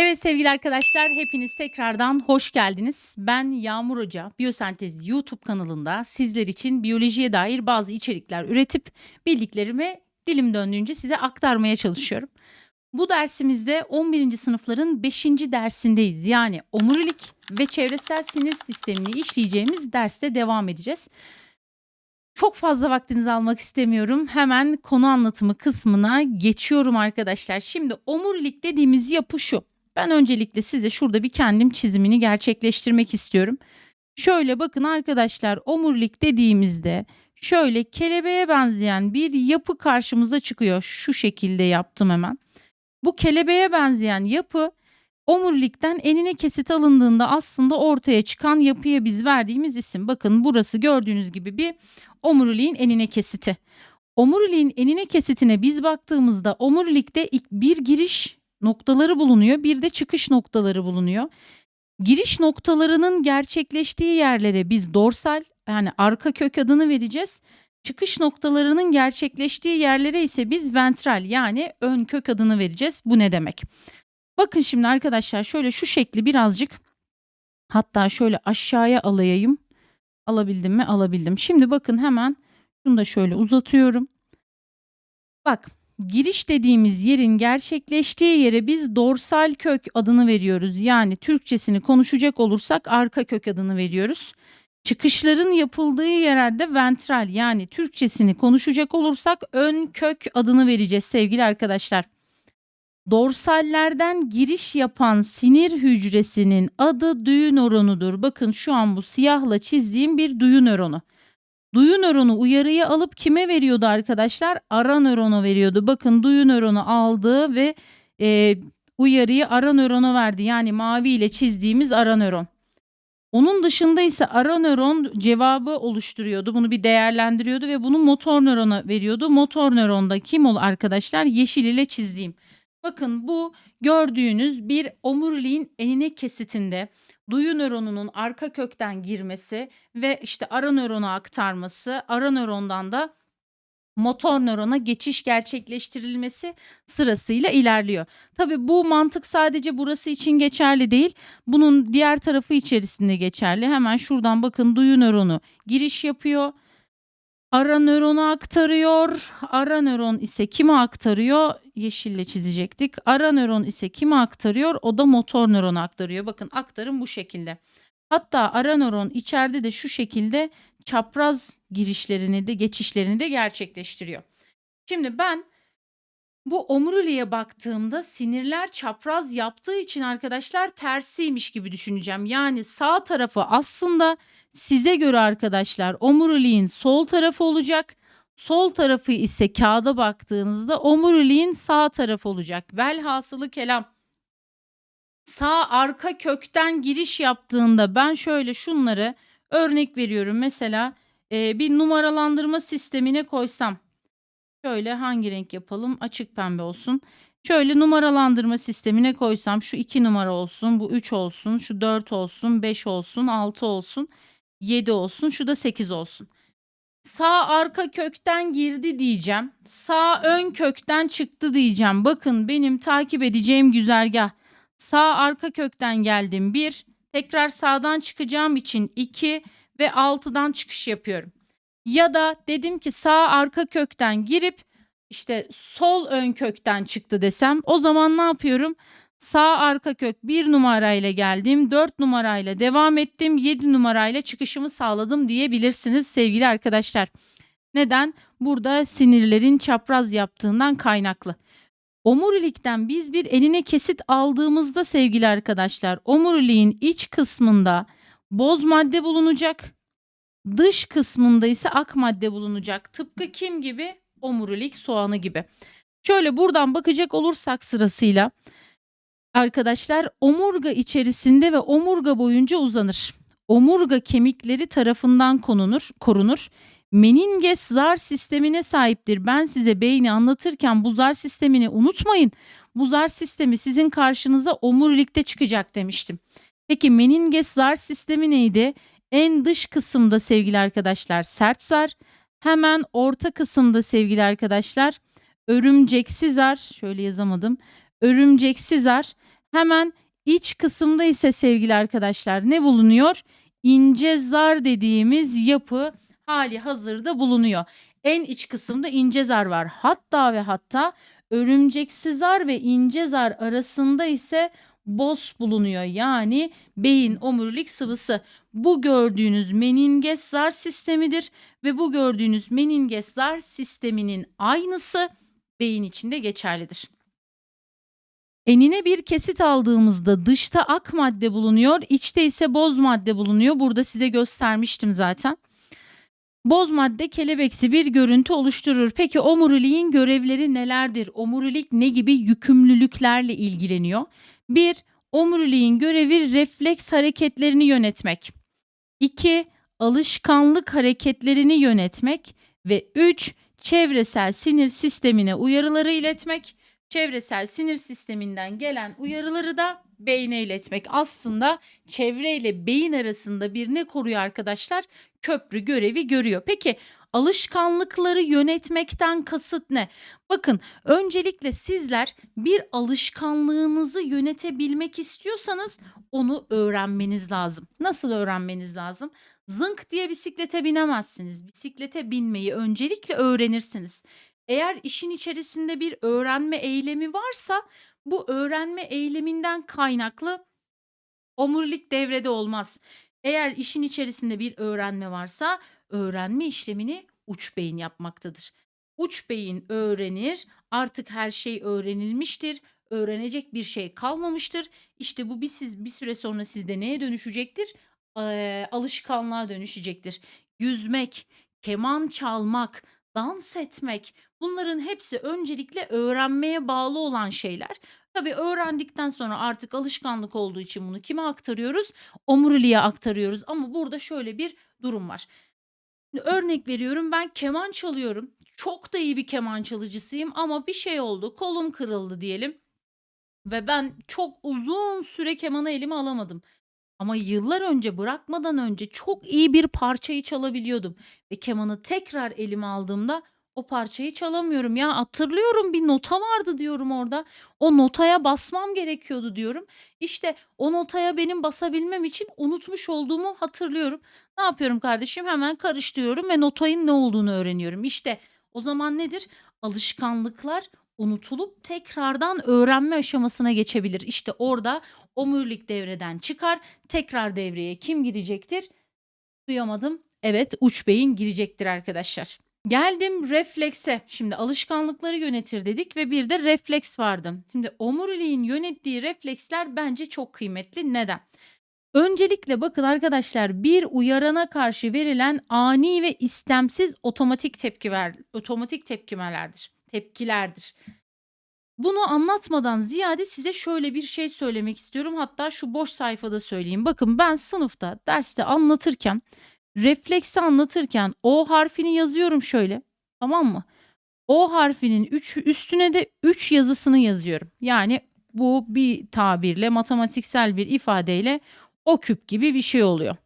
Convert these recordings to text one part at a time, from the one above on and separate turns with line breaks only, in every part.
Evet sevgili arkadaşlar hepiniz tekrardan hoş geldiniz. Ben Yağmur Hoca Biyosentez YouTube kanalında sizler için biyolojiye dair bazı içerikler üretip bildiklerimi dilim döndüğünce size aktarmaya çalışıyorum. Bu dersimizde 11. sınıfların 5. dersindeyiz. Yani omurilik ve çevresel sinir sistemini işleyeceğimiz derste devam edeceğiz. Çok fazla vaktinizi almak istemiyorum. Hemen konu anlatımı kısmına geçiyorum arkadaşlar. Şimdi omurilik dediğimiz yapı şu. Ben öncelikle size şurada bir kendim çizimini gerçekleştirmek istiyorum. Şöyle bakın arkadaşlar omurilik dediğimizde şöyle kelebeğe benzeyen bir yapı karşımıza çıkıyor. Şu şekilde yaptım hemen. Bu kelebeğe benzeyen yapı omurilikten enine kesit alındığında aslında ortaya çıkan yapıya biz verdiğimiz isim. Bakın burası gördüğünüz gibi bir omuriliğin enine kesiti. Omuriliğin enine kesitine biz baktığımızda omurilikte bir giriş noktaları bulunuyor, bir de çıkış noktaları bulunuyor. Giriş noktalarının gerçekleştiği yerlere biz dorsal yani arka kök adını vereceğiz. Çıkış noktalarının gerçekleştiği yerlere ise biz ventral yani ön kök adını vereceğiz. Bu ne demek? Bakın şimdi arkadaşlar şöyle şu şekli birazcık hatta şöyle aşağıya alayayım. Alabildim mi? Alabildim. Şimdi bakın hemen şunu da şöyle uzatıyorum. Bak giriş dediğimiz yerin gerçekleştiği yere biz dorsal kök adını veriyoruz. Yani Türkçesini konuşacak olursak arka kök adını veriyoruz. Çıkışların yapıldığı yerde ventral yani Türkçesini konuşacak olursak ön kök adını vereceğiz sevgili arkadaşlar. Dorsallerden giriş yapan sinir hücresinin adı duyu nöronudur. Bakın şu an bu siyahla çizdiğim bir duyu nöronu. Duyu nöronu uyarıyı alıp kime veriyordu arkadaşlar? Ara nörona veriyordu. Bakın duyu nöronu aldı ve e, uyarıyı ara nörona verdi. Yani mavi ile çizdiğimiz ara nöron. Onun dışında ise ara nöron cevabı oluşturuyordu. Bunu bir değerlendiriyordu ve bunu motor nörona veriyordu. Motor nöronda kim ol arkadaşlar? Yeşil ile çizdiğim. Bakın bu gördüğünüz bir omuriliğin enine kesitinde duyu nöronunun arka kökten girmesi ve işte ara nörona aktarması, ara nörondan da motor nörona geçiş gerçekleştirilmesi sırasıyla ilerliyor. Tabii bu mantık sadece burası için geçerli değil. Bunun diğer tarafı içerisinde geçerli. Hemen şuradan bakın duyu nöronu giriş yapıyor. Ara nörona aktarıyor. Ara nöron ise kime aktarıyor? Yeşille çizecektik. Ara nöron ise kime aktarıyor? O da motor nörona aktarıyor. Bakın aktarım bu şekilde. Hatta ara nöron içeride de şu şekilde çapraz girişlerini de geçişlerini de gerçekleştiriyor. Şimdi ben bu omuriliğe baktığımda sinirler çapraz yaptığı için arkadaşlar tersiymiş gibi düşüneceğim. Yani sağ tarafı aslında size göre arkadaşlar omuriliğin sol tarafı olacak. Sol tarafı ise kağıda baktığınızda omuriliğin sağ tarafı olacak. Velhasılı kelam. Sağ arka kökten giriş yaptığında ben şöyle şunları örnek veriyorum. Mesela bir numaralandırma sistemine koysam. Şöyle hangi renk yapalım? Açık pembe olsun. Şöyle numaralandırma sistemine koysam şu 2 numara olsun, bu 3 olsun, şu 4 olsun, 5 olsun, 6 olsun, 7 olsun, şu da 8 olsun. Sağ arka kökten girdi diyeceğim. Sağ ön kökten çıktı diyeceğim. Bakın benim takip edeceğim güzergah. Sağ arka kökten geldim 1. Tekrar sağdan çıkacağım için 2 ve 6'dan çıkış yapıyorum. Ya da dedim ki sağ arka kökten girip işte sol ön kökten çıktı desem o zaman ne yapıyorum? Sağ arka kök 1 numarayla geldim, 4 numarayla devam ettim, 7 numarayla çıkışımı sağladım diyebilirsiniz sevgili arkadaşlar. Neden? Burada sinirlerin çapraz yaptığından kaynaklı. Omurilikten biz bir enine kesit aldığımızda sevgili arkadaşlar omuriliğin iç kısmında boz madde bulunacak. Dış kısmında ise ak madde bulunacak. Tıpkı kim gibi? Omurilik soğanı gibi. Şöyle buradan bakacak olursak sırasıyla arkadaşlar omurga içerisinde ve omurga boyunca uzanır. Omurga kemikleri tarafından konunur, korunur. Meninges zar sistemine sahiptir. Ben size beyni anlatırken bu zar sistemini unutmayın. Bu zar sistemi sizin karşınıza omurilikte çıkacak demiştim. Peki meninges zar sistemi neydi? En dış kısımda sevgili arkadaşlar sert zar. Hemen orta kısımda sevgili arkadaşlar örümceksi zar. Şöyle yazamadım. Örümceksi zar. Hemen iç kısımda ise sevgili arkadaşlar ne bulunuyor? İnce zar dediğimiz yapı hali hazırda bulunuyor. En iç kısımda ince zar var. Hatta ve hatta örümceksi zar ve ince zar arasında ise bos bulunuyor. Yani beyin omurilik sıvısı. Bu gördüğünüz meninges zar sistemidir ve bu gördüğünüz meninges zar sisteminin aynısı beyin içinde geçerlidir. Enine bir kesit aldığımızda dışta ak madde bulunuyor, içte ise boz madde bulunuyor. Burada size göstermiştim zaten. Boz madde kelebeksi bir görüntü oluşturur. Peki omuriliğin görevleri nelerdir? Omurilik ne gibi yükümlülüklerle ilgileniyor? 1. Omuriliğin görevi refleks hareketlerini yönetmek. 2. Alışkanlık hareketlerini yönetmek ve 3. Çevresel sinir sistemine uyarıları iletmek. Çevresel sinir sisteminden gelen uyarıları da beyne iletmek. Aslında çevre ile beyin arasında bir ne koruyor arkadaşlar? Köprü görevi görüyor. Peki alışkanlıkları yönetmekten kasıt ne? Bakın öncelikle sizler bir alışkanlığınızı yönetebilmek istiyorsanız onu öğrenmeniz lazım. Nasıl öğrenmeniz lazım? Zınk diye bisiklete binemezsiniz. Bisiklete binmeyi öncelikle öğrenirsiniz. Eğer işin içerisinde bir öğrenme eylemi varsa bu öğrenme eyleminden kaynaklı omurilik devrede olmaz. Eğer işin içerisinde bir öğrenme varsa öğrenme işlemini uç beyin yapmaktadır. Uç beyin öğrenir, artık her şey öğrenilmiştir, öğrenecek bir şey kalmamıştır. İşte bu bir, siz, bir süre sonra sizde neye dönüşecektir? Ee, alışkanlığa dönüşecektir. Yüzmek, keman çalmak, dans etmek bunların hepsi öncelikle öğrenmeye bağlı olan şeyler. Tabii öğrendikten sonra artık alışkanlık olduğu için bunu kime aktarıyoruz? Omuriliğe aktarıyoruz ama burada şöyle bir durum var. Örnek veriyorum ben keman çalıyorum. Çok da iyi bir keman çalıcısıyım ama bir şey oldu. Kolum kırıldı diyelim. Ve ben çok uzun süre kemanı elime alamadım. Ama yıllar önce bırakmadan önce çok iyi bir parçayı çalabiliyordum. Ve kemanı tekrar elime aldığımda o parçayı çalamıyorum. Ya hatırlıyorum bir nota vardı diyorum orada. O notaya basmam gerekiyordu diyorum. İşte o notaya benim basabilmem için unutmuş olduğumu hatırlıyorum. Ne yapıyorum kardeşim? Hemen karıştırıyorum ve notayın ne olduğunu öğreniyorum. İşte o zaman nedir? Alışkanlıklar unutulup tekrardan öğrenme aşamasına geçebilir. İşte orada omurilik devreden çıkar. Tekrar devreye kim girecektir? Duyamadım. Evet uç beyin girecektir arkadaşlar. Geldim reflekse. Şimdi alışkanlıkları yönetir dedik ve bir de refleks vardı. Şimdi omuriliğin yönettiği refleksler bence çok kıymetli. Neden? Öncelikle bakın arkadaşlar bir uyarana karşı verilen ani ve istemsiz otomatik tepki ver, otomatik tepkimelerdir. Tepkilerdir. Bunu anlatmadan ziyade size şöyle bir şey söylemek istiyorum. Hatta şu boş sayfada söyleyeyim. Bakın ben sınıfta derste anlatırken refleksi anlatırken O harfini yazıyorum şöyle. Tamam mı? O harfinin üç, üstüne de 3 yazısını yazıyorum. Yani bu bir tabirle matematiksel bir ifadeyle o küp gibi bir şey oluyor.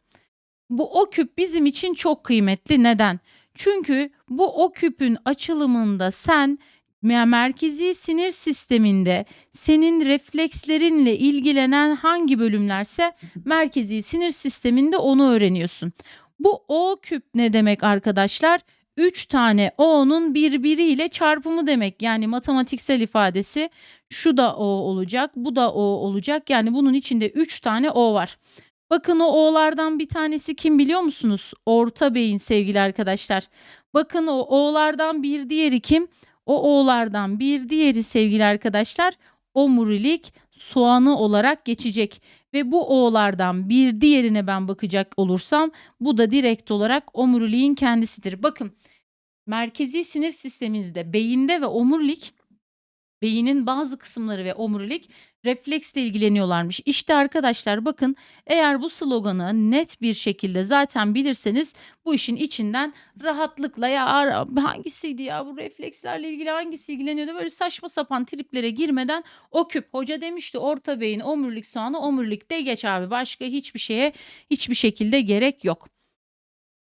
Bu o küp bizim için çok kıymetli. Neden? Çünkü bu o küpün açılımında sen merkezi sinir sisteminde senin reflekslerinle ilgilenen hangi bölümlerse merkezi sinir sisteminde onu öğreniyorsun. Bu O küp ne demek arkadaşlar? 3 tane O'nun birbiriyle çarpımı demek. Yani matematiksel ifadesi şu da O olacak, bu da O olacak. Yani bunun içinde 3 tane O var. Bakın o O'lardan bir tanesi kim biliyor musunuz? Orta beyin sevgili arkadaşlar. Bakın o O'lardan bir diğeri kim? O O'lardan bir diğeri sevgili arkadaşlar omurilik soğanı olarak geçecek. Ve bu O'lardan bir diğerine ben bakacak olursam bu da direkt olarak omuriliğin kendisidir. Bakın merkezi sinir sistemimizde beyinde ve omurilik beynin bazı kısımları ve omurilik refleksle ilgileniyorlarmış. İşte arkadaşlar bakın eğer bu sloganı net bir şekilde zaten bilirseniz bu işin içinden rahatlıkla ya hangisiydi ya bu reflekslerle ilgili hangisi ilgileniyordu böyle saçma sapan triplere girmeden o küp hoca demişti orta beyin omurilik soğanı omurilik de geç abi başka hiçbir şeye hiçbir şekilde gerek yok.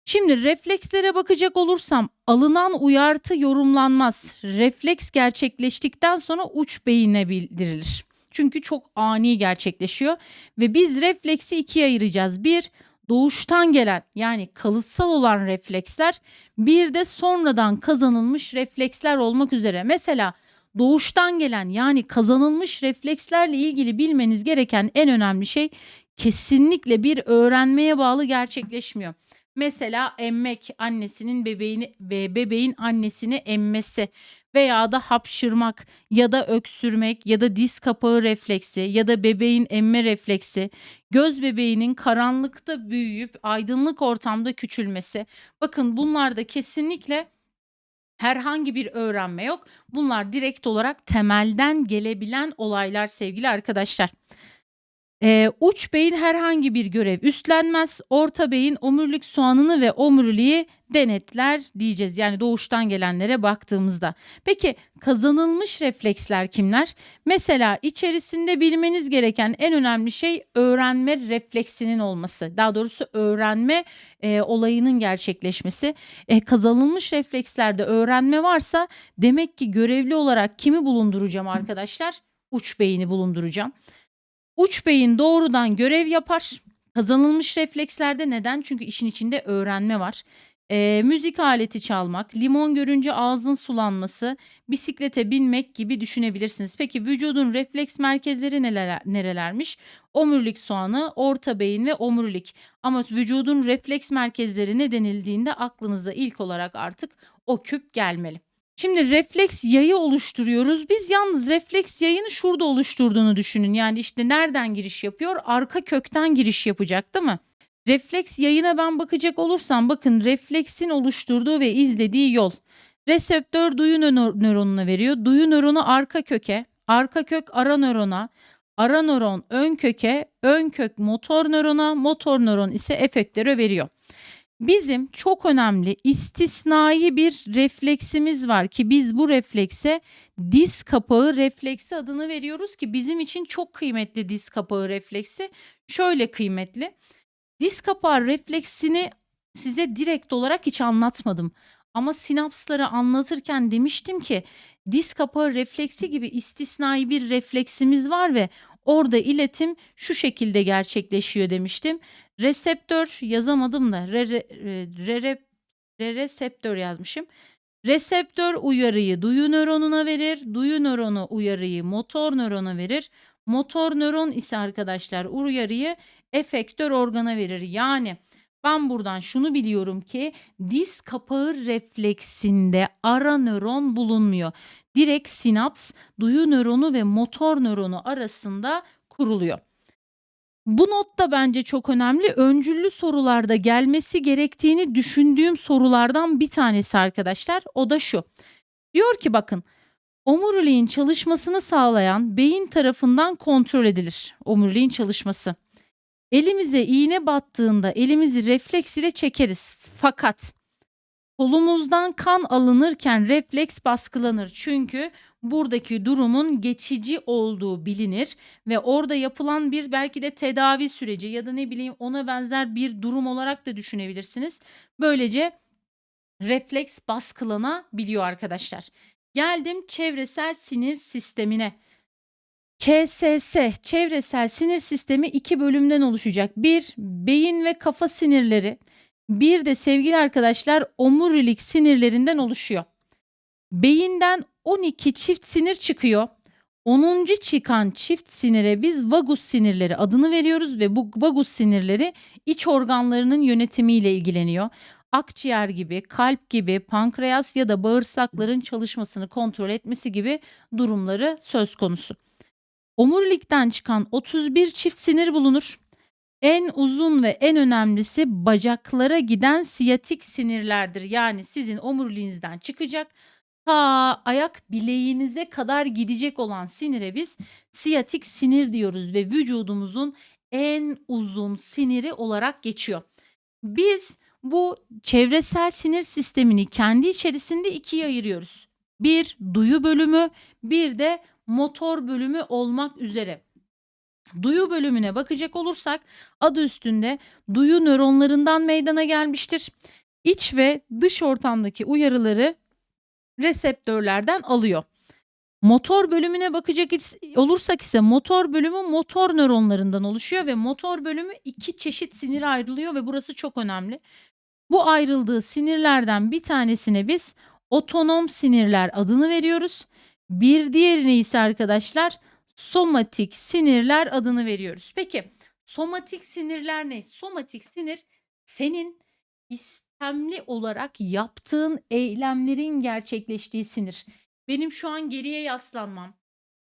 Şimdi reflekslere bakacak olursam alınan uyartı yorumlanmaz. Refleks gerçekleştikten sonra uç beyine bildirilir. Çünkü çok ani gerçekleşiyor ve biz refleksi ikiye ayıracağız. Bir, doğuştan gelen yani kalıtsal olan refleksler, bir de sonradan kazanılmış refleksler olmak üzere. Mesela doğuştan gelen yani kazanılmış reflekslerle ilgili bilmeniz gereken en önemli şey kesinlikle bir öğrenmeye bağlı gerçekleşmiyor. Mesela emmek, annesinin bebeğini bebeğin annesini emmesi veya da hapşırmak ya da öksürmek ya da diz kapağı refleksi ya da bebeğin emme refleksi, göz bebeğinin karanlıkta büyüyüp aydınlık ortamda küçülmesi. Bakın bunlarda kesinlikle herhangi bir öğrenme yok. Bunlar direkt olarak temelden gelebilen olaylar sevgili arkadaşlar. Ee, uç beyin herhangi bir görev üstlenmez. Orta beyin omurilik soğanını ve omuriliği denetler diyeceğiz. Yani doğuştan gelenlere baktığımızda. Peki kazanılmış refleksler kimler? Mesela içerisinde bilmeniz gereken en önemli şey öğrenme refleksinin olması. Daha doğrusu öğrenme e, olayının gerçekleşmesi. E, kazanılmış reflekslerde öğrenme varsa demek ki görevli olarak kimi bulunduracağım arkadaşlar? Uç beyni bulunduracağım. Uç beyin doğrudan görev yapar. Kazanılmış reflekslerde neden? Çünkü işin içinde öğrenme var. Eee, müzik aleti çalmak, limon görünce ağzın sulanması, bisiklete binmek gibi düşünebilirsiniz. Peki vücudun refleks merkezleri neler, nerelermiş? Omurilik soğanı, orta beyin ve omurilik. Ama vücudun refleks merkezleri ne denildiğinde aklınıza ilk olarak artık o küp gelmeli. Şimdi refleks yayı oluşturuyoruz. Biz yalnız refleks yayını şurada oluşturduğunu düşünün. Yani işte nereden giriş yapıyor? Arka kökten giriş yapacak değil mi? Refleks yayına ben bakacak olursam bakın refleksin oluşturduğu ve izlediği yol. Reseptör duyu nö- nöronuna veriyor. Duyu nöronu arka köke, arka kök ara nörona, ara nöron ön köke, ön kök motor nörona, motor nöron ise efektöre veriyor. Bizim çok önemli istisnai bir refleksimiz var ki biz bu reflekse diz kapağı refleksi adını veriyoruz ki bizim için çok kıymetli diz kapağı refleksi. Şöyle kıymetli. Diz kapağı refleksini size direkt olarak hiç anlatmadım. Ama sinapsları anlatırken demiştim ki diz kapağı refleksi gibi istisnai bir refleksimiz var ve orada iletim şu şekilde gerçekleşiyor demiştim. Reseptör yazamadım da re, re, re, re, re- reseptör yazmışım. Reseptör uyarıyı duyu nöronuna verir. Duyu nöronu uyarıyı motor nörona verir. Motor nöron ise arkadaşlar uyarıyı efektör organa verir. Yani ben buradan şunu biliyorum ki diz kapağı refleksinde ara nöron bulunmuyor. Direkt sinaps duyu nöronu ve motor nöronu arasında kuruluyor. Bu not da bence çok önemli. Öncüllü sorularda gelmesi gerektiğini düşündüğüm sorulardan bir tanesi arkadaşlar. O da şu. Diyor ki bakın omuriliğin çalışmasını sağlayan beyin tarafından kontrol edilir. Omuriliğin çalışması. Elimize iğne battığında elimizi refleks ile çekeriz. Fakat kolumuzdan kan alınırken refleks baskılanır. Çünkü buradaki durumun geçici olduğu bilinir ve orada yapılan bir belki de tedavi süreci ya da ne bileyim ona benzer bir durum olarak da düşünebilirsiniz. Böylece refleks baskılanabiliyor arkadaşlar. Geldim çevresel sinir sistemine. ÇSS, çevresel sinir sistemi iki bölümden oluşacak. Bir, beyin ve kafa sinirleri. Bir de sevgili arkadaşlar omurilik sinirlerinden oluşuyor. Beyinden 12 çift sinir çıkıyor. 10. çıkan çift sinire biz vagus sinirleri adını veriyoruz ve bu vagus sinirleri iç organlarının yönetimiyle ilgileniyor. Akciğer gibi, kalp gibi, pankreas ya da bağırsakların çalışmasını kontrol etmesi gibi durumları söz konusu. Omurilikten çıkan 31 çift sinir bulunur. En uzun ve en önemlisi bacaklara giden siyatik sinirlerdir. Yani sizin omuriliğinizden çıkacak ta ayak bileğinize kadar gidecek olan sinire biz siyatik sinir diyoruz ve vücudumuzun en uzun siniri olarak geçiyor. Biz bu çevresel sinir sistemini kendi içerisinde ikiye ayırıyoruz. Bir duyu bölümü, bir de motor bölümü olmak üzere. Duyu bölümüne bakacak olursak adı üstünde duyu nöronlarından meydana gelmiştir. İç ve dış ortamdaki uyarıları reseptörlerden alıyor. Motor bölümüne bakacak olursak ise motor bölümü motor nöronlarından oluşuyor ve motor bölümü iki çeşit sinir ayrılıyor ve burası çok önemli. Bu ayrıldığı sinirlerden bir tanesine biz otonom sinirler adını veriyoruz. Bir diğerine ise arkadaşlar somatik sinirler adını veriyoruz. Peki somatik sinirler ne? Somatik sinir senin istemli olarak yaptığın eylemlerin gerçekleştiği sinir. Benim şu an geriye yaslanmam,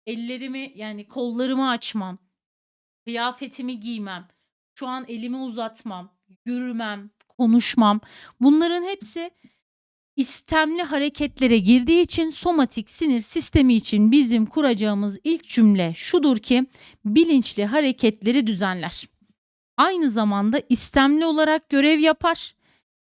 ellerimi yani kollarımı açmam, kıyafetimi giymem, şu an elimi uzatmam, yürümem, konuşmam. Bunların hepsi istemli hareketlere girdiği için somatik sinir sistemi için bizim kuracağımız ilk cümle şudur ki bilinçli hareketleri düzenler. Aynı zamanda istemli olarak görev yapar.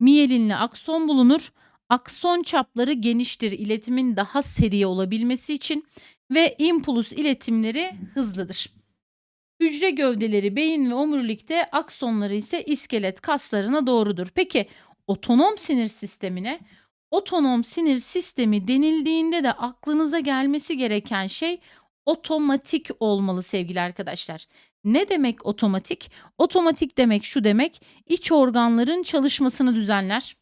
Miyelinli akson bulunur. Akson çapları geniştir iletimin daha seri olabilmesi için ve impuls iletimleri hızlıdır. Hücre gövdeleri beyin ve omurilikte, aksonları ise iskelet kaslarına doğrudur. Peki otonom sinir sistemine otonom sinir sistemi denildiğinde de aklınıza gelmesi gereken şey otomatik olmalı sevgili arkadaşlar. Ne demek otomatik? Otomatik demek şu demek, iç organların çalışmasını düzenler.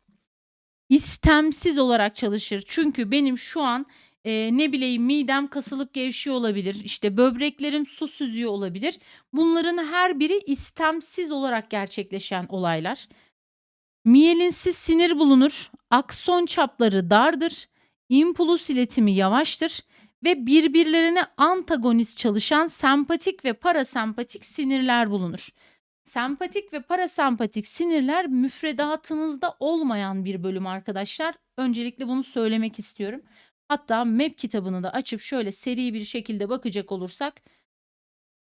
İstemsiz olarak çalışır. Çünkü benim şu an e, ne bileyim midem kasılıp gevşiyor olabilir. İşte böbreklerim su süzüyor olabilir. Bunların her biri istemsiz olarak gerçekleşen olaylar. Miyelinsiz sinir bulunur. Akson çapları dardır. İmpuls iletimi yavaştır ve birbirlerine antagonist çalışan sempatik ve parasempatik sinirler bulunur. Sempatik ve parasempatik sinirler müfredatınızda olmayan bir bölüm arkadaşlar. Öncelikle bunu söylemek istiyorum. Hatta MEP kitabını da açıp şöyle seri bir şekilde bakacak olursak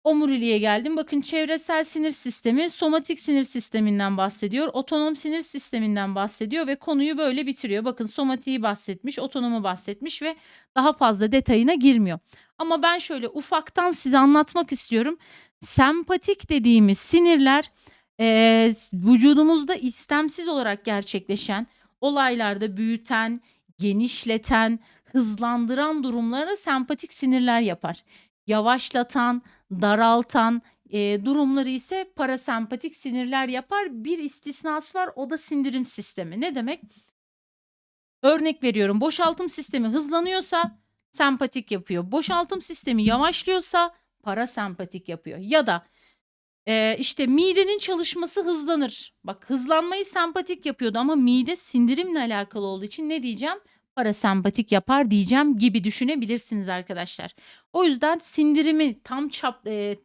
omuriliğe geldim. Bakın çevresel sinir sistemi somatik sinir sisteminden bahsediyor. Otonom sinir sisteminden bahsediyor ve konuyu böyle bitiriyor. Bakın somatiği bahsetmiş, otonomu bahsetmiş ve daha fazla detayına girmiyor. Ama ben şöyle ufaktan size anlatmak istiyorum. Sempatik dediğimiz sinirler eee, vücudumuzda istemsiz olarak gerçekleşen olaylarda büyüten, genişleten, hızlandıran durumlara sempatik sinirler yapar. Yavaşlatan, daraltan e, durumları ise parasempatik sinirler yapar. Bir istisnası var o da sindirim sistemi. Ne demek? Örnek veriyorum boşaltım sistemi hızlanıyorsa sempatik yapıyor. Boşaltım sistemi yavaşlıyorsa parasempatik yapıyor. Ya da e, işte midenin çalışması hızlanır. Bak hızlanmayı sempatik yapıyordu ama mide sindirimle alakalı olduğu için ne diyeceğim? Parasempatik yapar diyeceğim gibi düşünebilirsiniz arkadaşlar. O yüzden sindirimi tam çap, e,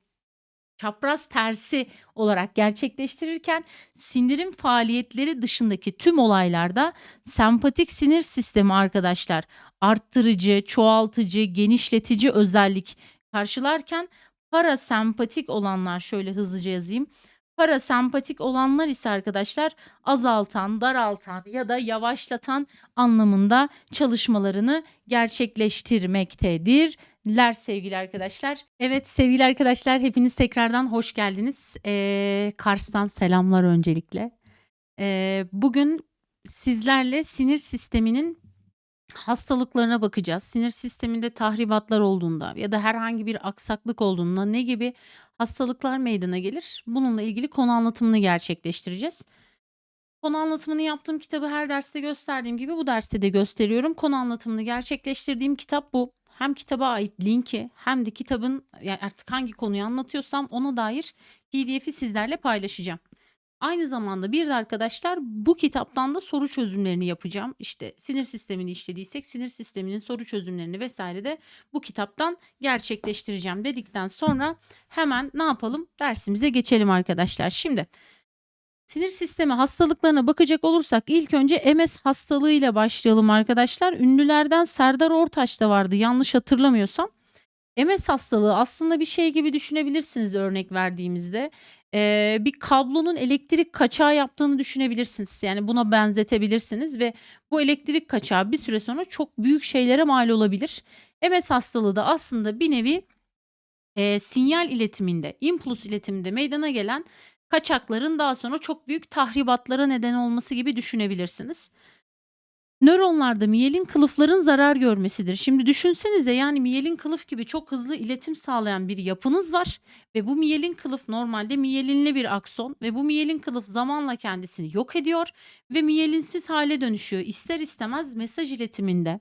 çapraz tersi olarak gerçekleştirirken sindirim faaliyetleri dışındaki tüm olaylarda sempatik sinir sistemi arkadaşlar arttırıcı, çoğaltıcı, genişletici özellik karşılarken parasempatik olanlar şöyle hızlıca yazayım. Parasempatik olanlar ise arkadaşlar azaltan, daraltan ya da yavaşlatan anlamında çalışmalarını gerçekleştirmektedirler sevgili arkadaşlar. Evet sevgili arkadaşlar hepiniz tekrardan hoş geldiniz. Ee, Kars'tan selamlar öncelikle. Ee, bugün sizlerle sinir sisteminin hastalıklarına bakacağız. Sinir sisteminde tahribatlar olduğunda ya da herhangi bir aksaklık olduğunda ne gibi hastalıklar meydana gelir? Bununla ilgili konu anlatımını gerçekleştireceğiz. Konu anlatımını yaptığım kitabı her derste gösterdiğim gibi bu derste de gösteriyorum. Konu anlatımını gerçekleştirdiğim kitap bu. Hem kitaba ait linki hem de kitabın yani artık hangi konuyu anlatıyorsam ona dair PDF'i sizlerle paylaşacağım. Aynı zamanda bir de arkadaşlar bu kitaptan da soru çözümlerini yapacağım. İşte sinir sistemini işlediysek sinir sisteminin soru çözümlerini vesaire de bu kitaptan gerçekleştireceğim dedikten sonra hemen ne yapalım? Dersimize geçelim arkadaşlar. Şimdi sinir sistemi hastalıklarına bakacak olursak ilk önce MS hastalığıyla başlayalım arkadaşlar. Ünlülerden Serdar Ortaç da vardı yanlış hatırlamıyorsam. MS hastalığı aslında bir şey gibi düşünebilirsiniz örnek verdiğimizde. Eee, bir kablonun elektrik kaçağı yaptığını düşünebilirsiniz. Yani buna benzetebilirsiniz ve bu elektrik kaçağı bir süre sonra çok büyük şeylere mal olabilir. MS hastalığı da aslında bir nevi eee, sinyal iletiminde, impuls iletiminde meydana gelen kaçakların daha sonra çok büyük tahribatlara neden olması gibi düşünebilirsiniz. Nöronlarda miyelin kılıfların zarar görmesidir. Şimdi düşünsenize yani miyelin kılıf gibi çok hızlı iletim sağlayan bir yapınız var ve bu miyelin kılıf normalde miyelinli bir akson ve bu miyelin kılıf zamanla kendisini yok ediyor ve miyelinsiz hale dönüşüyor. İster istemez mesaj iletiminde,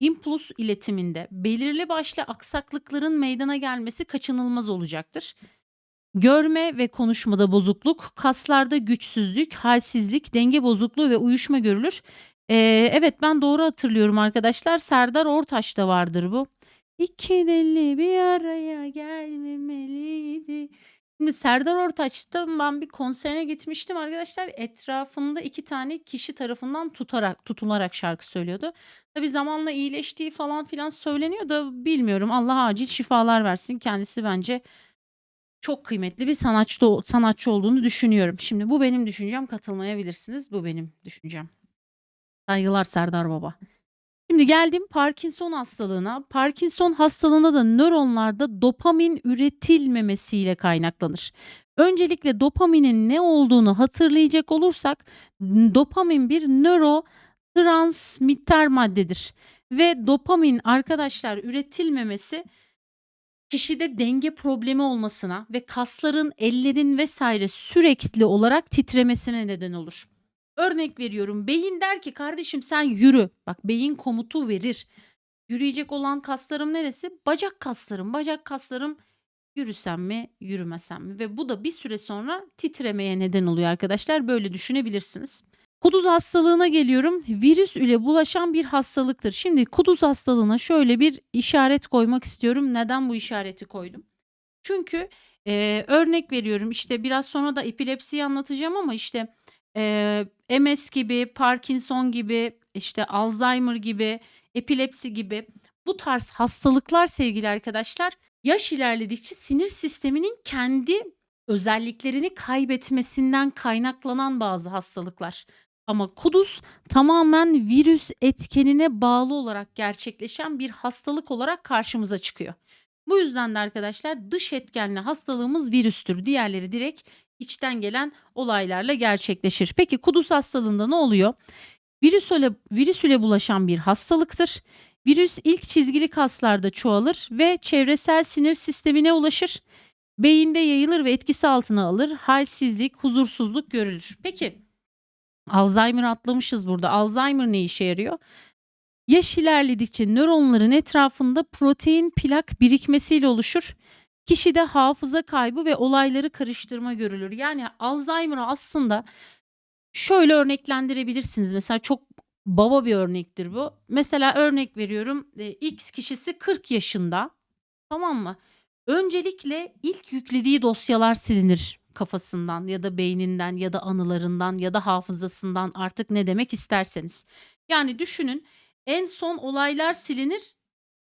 impuls iletiminde belirli başlı aksaklıkların meydana gelmesi kaçınılmaz olacaktır. Görme ve konuşmada bozukluk, kaslarda güçsüzlük, halsizlik, denge bozukluğu ve uyuşma görülür. Eee, evet ben doğru hatırlıyorum arkadaşlar. Serdar Ortaç'ta vardır bu. İki deli bir araya gelmemeliydi. Şimdi Serdar Ortaç'ta ben bir konserine gitmiştim arkadaşlar. Etrafında iki tane kişi tarafından tutarak tutularak şarkı söylüyordu. Tabii zamanla iyileştiği falan filan söyleniyor da bilmiyorum. Allah acil şifalar versin. Kendisi bence çok kıymetli bir sanatçı sanatçı olduğunu düşünüyorum. Şimdi bu benim düşüncem. Katılmayabilirsiniz. Bu benim düşüncem. Saygılar Serdar Baba. Şimdi geldim Parkinson hastalığına. Parkinson hastalığında da nöronlarda dopamin üretilmemesiyle kaynaklanır. Öncelikle dopaminin ne olduğunu hatırlayacak olursak dopamin bir nörotransmitter maddedir. Ve dopamin arkadaşlar üretilmemesi kişide denge problemi olmasına ve kasların, ellerin vesaire sürekli olarak titremesine neden olur. Örnek veriyorum. Beyin der ki kardeşim sen yürü. Bak beyin komutu verir. Yürüyecek olan kaslarım neresi? Bacak kaslarım. Bacak kaslarım yürüsem mi, yürümesem mi? Ve bu da bir süre sonra titremeye neden oluyor arkadaşlar. Böyle düşünebilirsiniz. Kuduz hastalığına geliyorum. Virüs ile bulaşan bir hastalıktır. Şimdi kuduz hastalığına şöyle bir işaret koymak istiyorum. Neden bu işareti koydum? Çünkü eee, örnek veriyorum işte biraz sonra da epilepsiyi anlatacağım ama işte eee, MS gibi, Parkinson gibi, işte Alzheimer gibi, epilepsi gibi bu tarz hastalıklar sevgili arkadaşlar yaş ilerledikçe sinir sisteminin kendi özelliklerini kaybetmesinden kaynaklanan bazı hastalıklar. Ama kuduz tamamen virüs etkenine bağlı olarak gerçekleşen bir hastalık olarak karşımıza çıkıyor. Bu yüzden de arkadaşlar dış etkenli hastalığımız virüstür. Diğerleri direkt içten gelen olaylarla gerçekleşir. Peki kuduz hastalığında ne oluyor? Virüs ile, virüs ile bulaşan bir hastalıktır. Virüs ilk çizgili kaslarda çoğalır ve çevresel sinir sistemine ulaşır. Beyinde yayılır ve etkisi altına alır. Halsizlik, huzursuzluk görülür. Peki Alzheimer atlamışız burada. Alzheimer ne işe yarıyor? Yaş ilerledikçe nöronların etrafında protein plak birikmesiyle oluşur. Kişide hafıza kaybı ve olayları karıştırma görülür. Yani Alzheimer'ı aslında şöyle örneklendirebilirsiniz. Mesela çok baba bir örnektir bu. Mesela örnek veriyorum. e, X kişisi 40 yaşında. Tamam mı? Öncelikle ilk yüklediği dosyalar silinir kafasından ya da beyninden ya da anılarından ya da hafızasından artık ne demek isterseniz. Yani düşünün en son olaylar silinir.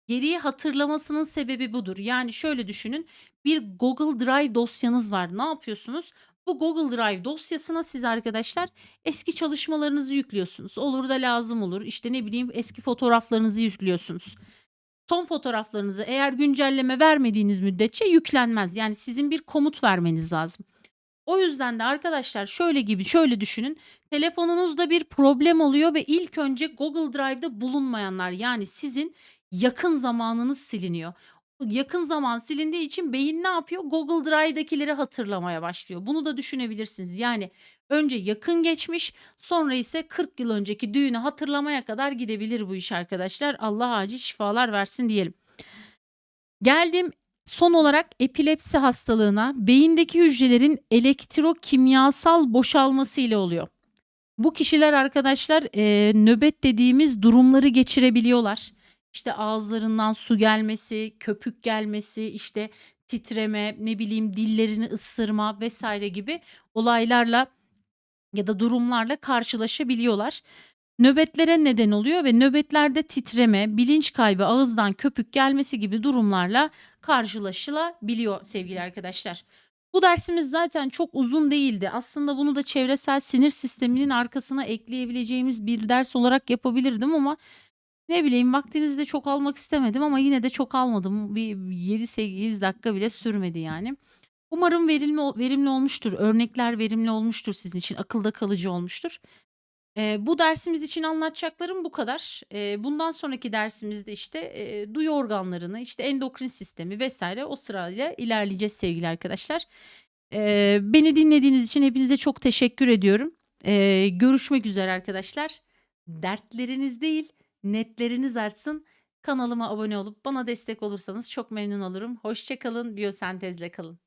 Geriye hatırlamasının sebebi budur. Yani şöyle düşünün. Bir Google Drive dosyanız var. Ne yapıyorsunuz? Bu Google Drive dosyasına siz arkadaşlar eski çalışmalarınızı yüklüyorsunuz. Olur da lazım olur. İşte ne bileyim eski fotoğraflarınızı yüklüyorsunuz. Son fotoğraflarınızı eğer güncelleme vermediğiniz müddetçe yüklenmez. Yani sizin bir komut vermeniz lazım. O yüzden de arkadaşlar şöyle gibi şöyle düşünün. Telefonunuzda bir problem oluyor ve ilk önce Google Drive'da bulunmayanlar yani sizin yakın zamanınız siliniyor. Yakın zaman silindiği için beyin ne yapıyor? Google Drive'dakileri hatırlamaya başlıyor. Bunu da düşünebilirsiniz. Yani önce yakın geçmiş, sonra ise 40 yıl önceki düğünü hatırlamaya kadar gidebilir bu iş arkadaşlar. Allah acil şifalar versin diyelim. Geldim son olarak epilepsi hastalığına beyindeki hücrelerin elektrokimyasal boşalması ile oluyor. Bu kişiler arkadaşlar e, nöbet dediğimiz durumları geçirebiliyorlar. İşte ağızlarından su gelmesi, köpük gelmesi, işte titreme, ne bileyim dillerini ısırma vesaire gibi olaylarla ya da durumlarla karşılaşabiliyorlar. Nöbetlere neden oluyor ve nöbetlerde titreme, bilinç kaybı, ağızdan köpük gelmesi gibi durumlarla karşılaşılabiliyor sevgili arkadaşlar. Bu dersimiz zaten çok uzun değildi. Aslında bunu da çevresel sinir sisteminin arkasına ekleyebileceğimiz bir ders olarak yapabilirdim ama ne bileyim vaktinizi de çok almak istemedim ama yine de çok almadım. Bir 7-8 dakika bile sürmedi yani. Umarım verimli, verimli olmuştur. Örnekler verimli olmuştur sizin için. Akılda kalıcı olmuştur. Eee, bu dersimiz için anlatacaklarım bu kadar. Eee, bundan sonraki dersimizde, işte, eee, duyu organlarını, işte, endokrin sistemi vs. o sırayla ilerleyeceğiz sevgili arkadaşlar. Eee, beni dinlediğiniz için hepinize çok teşekkür ediyorum. Eee, görüşmek üzere arkadaşlar. Dertleriniz değil, netleriniz artsın. Kanalıma abone olup bana destek olursanız çok memnun olurum. Hoşça kalın, biyosentezle kalın.